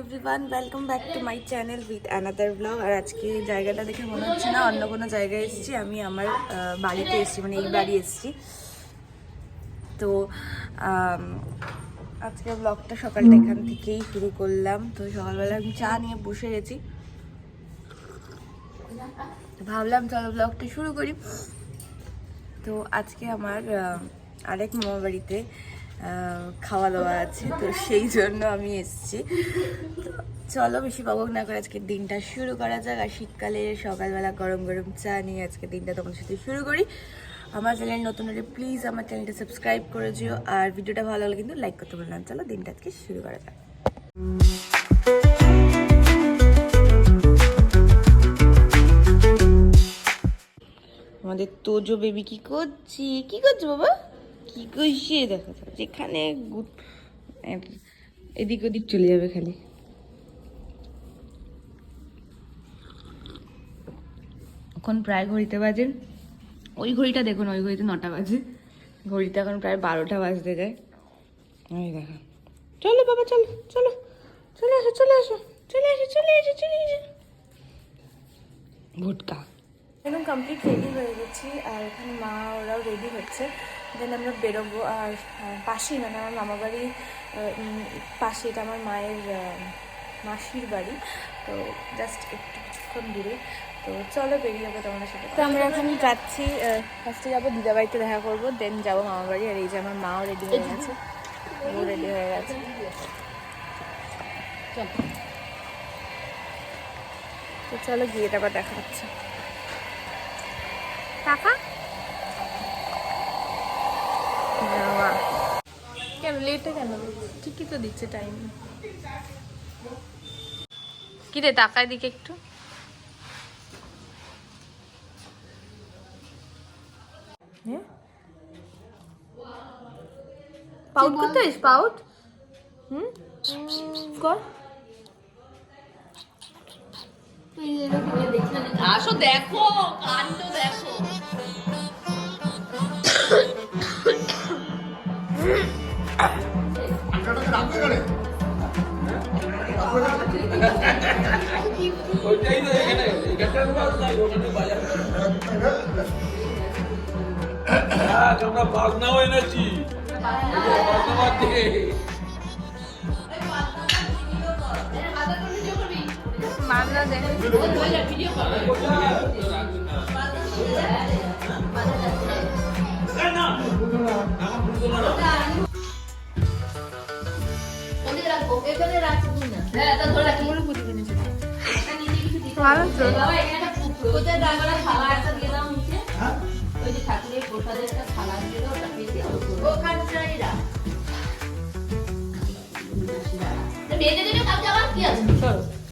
Everyone welcome back to my channel with another blog আর আজকে জায়গাটা দেখে মনে হচ্ছে না অন্য কোনো জায়গায় এসেছি। আমি আমার বাড়িতে এসেছি মানে এই বাড়ি এসেছি। তো আজকে ব্লগটা সকালটা এখান থেকেই শুরু করলাম। তো সকালবেলা আমি চা নিয়ে বসে গেছি। ভাবলাম চলো ব্লগটা শুরু করি। তো আজকে আমার আরেক মামা বাড়িতে খাওয়া দাওয়া আছে, তো সেই জন্য আমি এসেছি। চলো বেশি বকক না করে আজকে দিনটা শুরু করা যাক। আর শীতকালে সকালবেলা গরম গরম চা নিয়ে আজকে দিনটা তোমাদের সাথে শুরু করি। আমার চ্যানেল নতুন হলে প্লিজ আমার চ্যানেলটা সাবস্ক্রাইব করে দিও। আর ভিডিওটা ভালো লাগলে কিন্তু লাইক করতে বললাম চলো দিনটা আজকে শুরু করা যাক। আমাদের তোজো বেবি কি করছি? কি করছ বাবা? কি করছে দেখো যেখানে গু- এদিক ওদিক চলে যাবে খালি। এখন প্রায় ঘড়িতে বাজে। ওই ঘড়িটা দেখুন, ওই ঘড়িতে নটা বাজে। ঘড়িতে এখন প্রায় বারোটা বাজতে যায়। ওই দেখো। চলো বাবা, চলো চলো, চলে আসো চলে আসো চলে আসো চলে আসো চলে আসো ভুটকা। একদম কমপ্লিট রেডি হয়ে গেছি, আর এখানে মা ওরাও রেডি হচ্ছে। দেন আমরা বেরোবো আর পাশেই মানে আমার মামা বাড়ি আহ, পাশে এটা আমার মায়ের মাসির বাড়ি। তো জাস্ট একটু কিছুক্ষণ দূরে। তো চলো বেরিয়ে যাব তোমাদের সাথে তো আমরা এখন যাচ্ছি ফার্স্টে যাব দিদা বাড়িতে দেখা করব দেন যাব মামা বাড়ি। আর এই যে আমার মাও রেডি হয়ে গেছে। ও রেডি হয়ে গেছে। তো চলো গিয়ে তারপর দেখা হচ্ছে। টাকা যাওয়া কেন লেটে কেন? ঠিকই তো দিচ্ছে টাইম কি রে টাকায় দিকে একটু। পাউট করতে আছিস পাউট হুম? কর। আসো দেখো কাণ্ড দেখো। আমরা বাজনাও এনেছি বাজনা বাজছে মান্না দে ওদের দেবে কাউকে আবার কি আছে?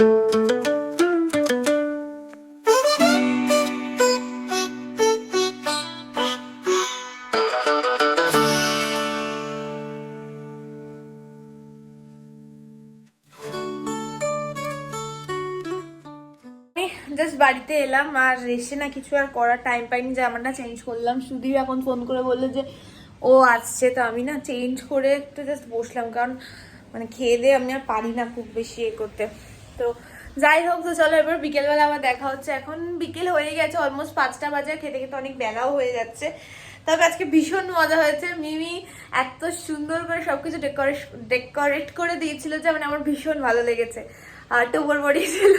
জাস্ট বাড়িতে এলাম আর এসে না কিছু আর করার টাইম পাইনি জামাটা চেঞ্জ করলাম। সুদীপ এখন ফোন করে বলল যে, ও আসছে। তো আমি না চেঞ্জ করে একটু জাস্ট বসলাম, কারণ মানে খেয়ে দিয়ে আমি আর পারি না খুব বেশি এ করতে। তো যাই হোক, তো চলো এবার বিকেলবেলা আবার দেখা হচ্ছে। এখন বিকেল হয়ে গেছে অলমোস্ট পাঁচটা বাজে, খেতে খেতে অনেক বেলাও হয়ে যাচ্ছে। তবে আজকে ভীষণ মজা হয়েছে। মিমি এত সুন্দর করে সবকিছু ডেকোরেট ডেকোরেট করে দিয়েছিল যে মানে আমার ভীষণ ভালো লেগেছে। আর টোবর বডি ছিল।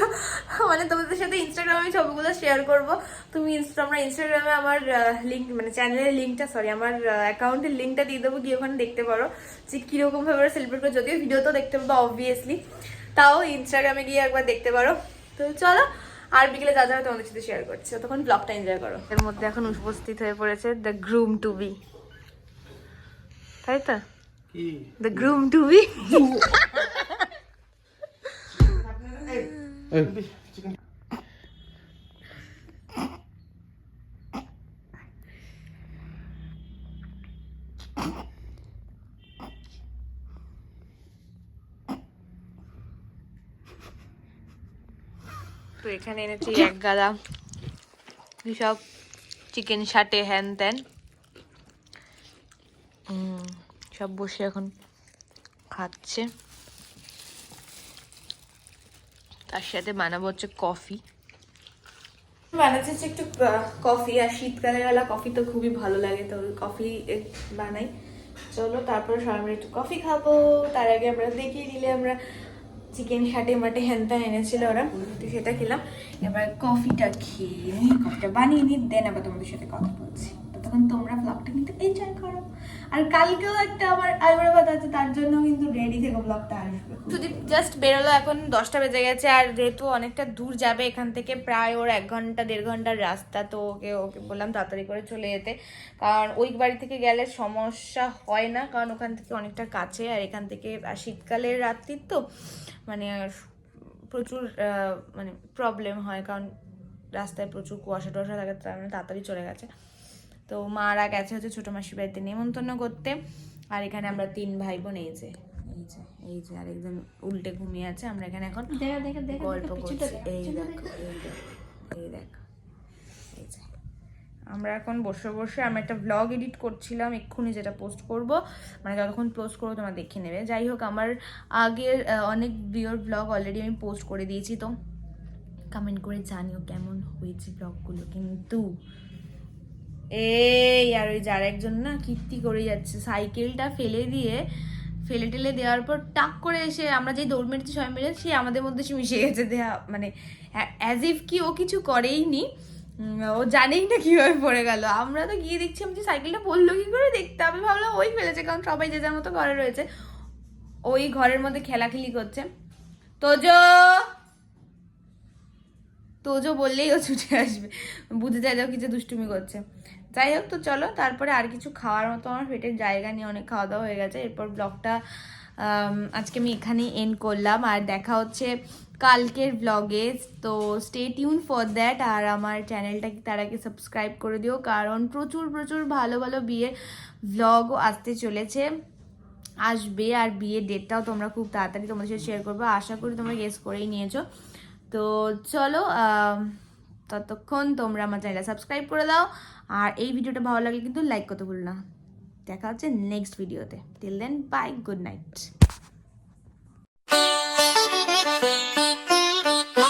মানে তোমাদের সাথে ইনস্টাগ্রামে ছবিগুলো শেয়ার করব। তুমি আমরা ইনস্টাগ্রামে আমার লিঙ্ক মানে চ্যানেলের লিঙ্কটা সরি আমার অ্যাকাউন্টের লিঙ্কটা দিয়ে দেবো, গিয়ে ওখানে দেখতে পারো যে কীরকমভাবে সেলিব্রেট করে। যদিও ভিডিও তো দেখতে পাবো অবভিয়াসলি তাও ইনস্টাগ্রামে গিয়ে একবার দেখতে পারো। তো চলো আর বিকেলে যা যাবে তোমাদের সাথে শেয়ার করছি। তখন ব্লগটা এনজয় করো। এর মধ্যে এখন উপস্থিত হয়ে পড়েছে দ্য গ্রুম টু বি তাই তো? দ্য গ্রুম টু বি এখানে এনেছি এক গাদা সব চিকেন শাটে হ্যান ত্যান সব বসে এখন খাচ্ছে। তার সাথে বানাবো হচ্ছে কফি বানাচ্ছি একটু কফি আর শীতকালের বেলা কফি তো খুবই ভালো লাগে, তো কফি বানাই। চলো, তারপরে সবাই একটু কফি খাব। তার আগে আমরা দেখিয়ে দিলে আমরা চিকেন খাটে মাটে হ্যানত্যান এনেছিল ওরা সেটা খেলাম। এবার কফিটা খেয়ে কফিটা বানিয়ে নিই দেন আবার তোমাদের সাথে কথা বলছি। তখন তোমরা ব্লগটা কিন্তু এনজয় করো। আর কালকেও একটা আমার আইবুড়ো আছে, তার জন্য কিন্তু রেডি থেকে ব্লগটা আসবে। যদি জাস্ট বেরোলো, এখন দশটা বেজে গেছে, আর যেহেতু অনেকটা দূর যাবে এখান থেকে, প্রায় ওর এক ঘণ্টা, দেড় ঘণ্টার রাস্তা, তো ওকে ওকে বললাম তাড়াতাড়ি করে চলে যেতে। কারণ ওই বাড়ি থেকে গেলে সমস্যা হয় না, কারণ ওখান থেকে অনেকটা কাছে, আর এখান থেকে, আর শীতকালের রাত্রির তো মানে প্রচুর মানে প্রবলেম হয়, কারণ রাস্তায় প্রচুর কুয়াশা টুয়াশা থাকে, তার মানে তাড়াতাড়ি চলে গেছে। তো মারা গেছে হচ্ছে ছোটো মাসির বাড়িতে নেমন্তন্ন করতে। আর এখানে আমরা তিন ভাই বোন এই যে এই যে এই যে আরেকজন উল্টে ঘুমিয়ে আছে। আমরা এখানে এখন গল্প করছি। এই দেখো এই দেখো এই দেখো এই যে। আমরা এখন বসে বসে আমি একটা ব্লগ এডিট করছিলাম এক্ষুনি যেটা পোস্ট করব। মানে যতক্ষণ পোস্ট করব তোমরা দেখে নেবে। যাই হোক আমার আগের অনেক ভিডিওর ব্লগ অলরেডি আমি পোস্ট করে দিয়েছি তো কমেন্ট করে জানিও কেমন হয়েছে ব্লগগুলো কিন্তু এই, আর ওই যার একজন না কীর্তি করে যাচ্ছে। সাইকেলটা ফেলে দিয়ে, ফেলে টেলে দেওয়ার পর টাক করে এসে আমরা যেই দৌড় মেরেছি সবাই মিলে, সে আমাদের মধ্যে সে মিশে গেছে। দেয়া মানে অ্যাজ ইফ কি ও কিছু করেই নি ও জানেই না কীভাবে পড়ে গেল। আমরা তো গিয়ে দেখছি, আমি যে সাইকেলটা পড়ল কি করে দেখতে? আমি ভাবলাম ওই ফেলেছে, কারণ সবাই যে যার মতো ঘরে রয়েছে, ওই ঘরের মধ্যে খেলাখেলি করছে। তোজো! তোজো বললেই ও ছুটে আসবে। বুঝে যায় যাও কিছু দুষ্টুমি করছে। যাই হোক তো চলো, তারপরে আর কিছু খাওয়ার মতো আমার পেটের জায়গা নিয়ে অনেক খাওয়া দাওয়া হয়ে গেছে। এরপর ব্লগটা আজকে আমি এখানেই এন্ড করলাম। আর দেখা হচ্ছে কালকের ব্লগে তো স্টে টিউন ফর দ্যাট আর আমার চ্যানেলটাকে তার আগে সাবস্ক্রাইব করে দিও, কারণ প্রচুর প্রচুর ভালো ভালো বিয়ের ভ্লগও আসতে চলেছে। আসবে, আর বিয়ের ডেটটাও তোমরা খুব তাড়াতাড়ি তোমাদের সাথে শেয়ার করবে। আশা করি তোমরা গেস করেই নিয়েছো। তো চলো ততক্ষণ তোমরা আমার চ্যানেলটা সাবস্ক্রাইব করে দাও। আর এই ভিডিওটা ভালো লাগলে কিন্তু লাইক করতে ভুল না। দেখা হচ্ছে নেক্সট ভিডিওতে till then bye good night